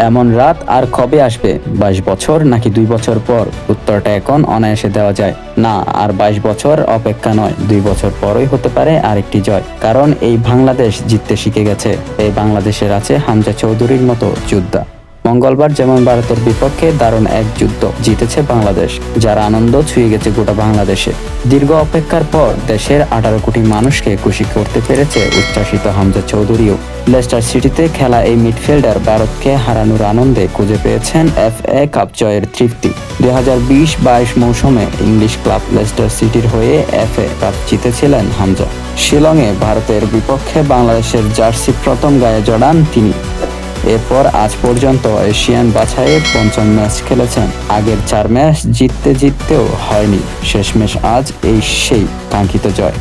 এমন রাত আর কবে আসবে? বাইশ বছর নাকি দুই বছর পর? উত্তরটা এখন অনায়াসে দেওয়া যায়। না, আর বাইশ বছর অপেক্ষা নয়। দুই বছর পরই হতে পারে আরেকটি জয়। কারণ এই বাংলাদেশ জিততে শিখে গেছে। এই বাংলাদেশের আছে হামজা চৌধুরীর মতো যোদ্ধা। মঙ্গলবার যেমন ভারতের বিপক্ষে দারুণ এক যুদ্ধ জিতেছে বাংলাদেশ, যার আনন্দ ছুঁয়ে গেছে গোটা বাংলাদেশে। দীর্ঘ অপেক্ষার পর দেশের আঠারো কোটি মানুষকে খুশি করতে পেরেছে উচ্ছ্বাসিত হামজা চৌধুরীও। লেস্টার সিটিতে খেলা এই মিডফিল্ডার ভারতকে হারানোর আনন্দে খুঁজে পেয়েছেন এফ এ কাপ জয়ের তৃপ্তি। দুই হাজার বিশ বাইশ মৌসুমে ইংলিশ ক্লাব লেস্টার সিটির হয়ে এফ এ কাপ জিতেছিলেন হামজা। শিলংয়ে ভারতের বিপক্ষে বাংলাদেশের জার্সি প্রথম গায়ে জড়ান তিনি। এরপর আজ পর্যন্ত এশিয়ান বাছাইয়ে পঞ্চম ম্যাচ খেলেছেন। আগের চার ম্যাচ জিততে জিততেও হয়নি। শেষ ম্যাচ আজ এই সেই কাঙ্ক্ষিত জয়।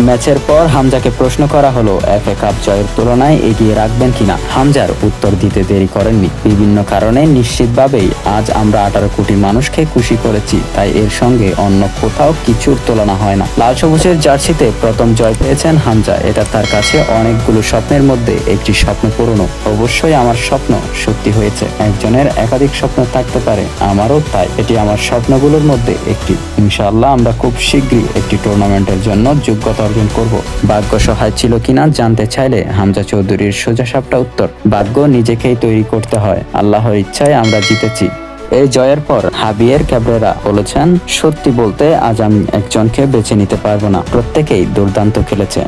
ম্যাচের পর হামজাকে প্রশ্ন করা হলো, এফ এ কাপ জয়ের তুলনায় এগিয়ে রাখবেন কিনা? হামজার উত্তর দিতে দেরি করেননি। বিভিন্ন কারণে নিশ্চিতভাবেই আজ আমরা আঠারো কোটি মানুষকে খুশি করেছি, তাই এর সঙ্গে অন্য কোথাও কিছুর তুলনা হয় না। লাল সবুজের জার্সিতে প্রথম জয় পেয়েছেন হামজা। এটা তার কাছে অনেকগুলো স্বপ্নের মধ্যে একটি স্বপ্ন পূরণ অবশ্যই আমার স্বপ্ন সত্যি হয়েছে। একজনের একাধিক স্বপ্ন থাকতে পারে, আমারও তাই। এটি আমার স্বপ্নগুলোর মধ্যে একটি। ইনশাআল্লাহ আমরা খুব শীঘ্রই একটি টুর্নামেন্টের জন্য যোগ্যতা অর্জন করব। ভাগ্য সহায় ছিল কিনা জানতে চাইলে হামজা চৌধুরীর সোজা সাপটা উত্তর ভাগ্য নিজেকেই তৈরি করতে হয়। আল্লাহর ইচ্ছায় আমরা জিতেছি। এই জয়ের পর হাবিয়ের ক্যাবরেরা বলেছেন, সত্যি বলতে আজ আমি একজনকে বেছে নিতে পারব না। প্রত্যেকেই দুর্দান্ত খেলেছে।